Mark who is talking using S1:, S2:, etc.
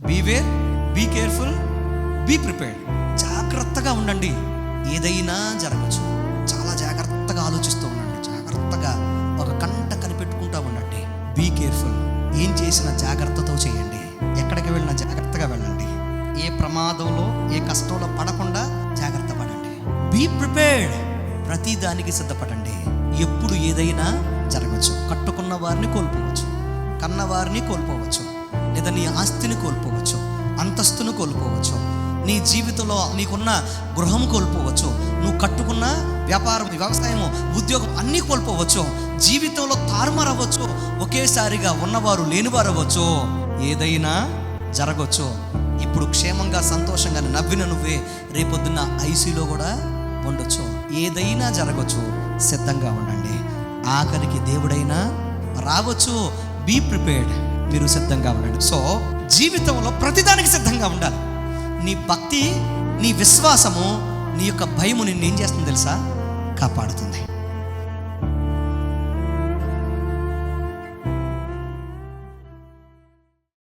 S1: Beware be careful be prepared జాగ్రత్తగా ఉండండి. ఏదైనా జరగచ్చు. చాలా జాగ్రత్తగా ఆలోచిస్తూ ఉండండి. జాగ్రత్తగా ఒక కంట కనిపెట్టుకుంటూ ఉండండి. బీ కేర్ఫుల్ ఏం చేసినా జాగ్రత్తతో చేయండి. ఎక్కడికి వెళ్ళినా జాగ్రత్తగా వెళ్ళండి. ఏ ప్రమాదంలో ఏ కష్టంలో పడకుండా జాగ్రత్త పడండి. బీ ప్రిపేర్డ్ ప్రతి దానికి సిద్ధపడండి. ఎప్పుడు ఏదైనా జరగచ్చు. కట్టుకున్న వారిని కోల్పోవచ్చు. కన్నవారిని కోల్పోవచ్చు. లేదా నీ ఆస్తిని కోల్పోవచ్చు అంతస్తును కోల్పోవచ్చు నీ జీవితంలో నీకున్న గృహం కోల్పోవచ్చు నువ్వు కట్టుకున్న వ్యాపారం వ్యవసాయము ఉద్యోగం అన్నీ కోల్పోవచ్చు జీవితంలో తారుమారవచ్చు ఒకేసారిగా ఉన్నవారు లేనివారు అవ్వచ్చు ఏదైనా జరగవచ్చు ఇప్పుడు క్షేమంగా సంతోషంగా నవ్విన నువ్వే రేపొద్దున్న ఐసీలో కూడా ఉండొచ్చు. ఏదైనా జరగవచ్చు సిద్ధంగా ఉండండి. ఆఖరికి దేవుడైనా రావచ్చు. బీ ప్రిపేర్డ్ మీరు సిద్ధంగా ఉండండి. సో జీవితంలో ప్రతిదానికి సిద్ధంగా ఉండాలి. నీ భక్తి నీ విశ్వాసము నీ యొక్క భయము నిన్ను ఏం చేస్తుంది తెలుసా? కాపాడుతుంది.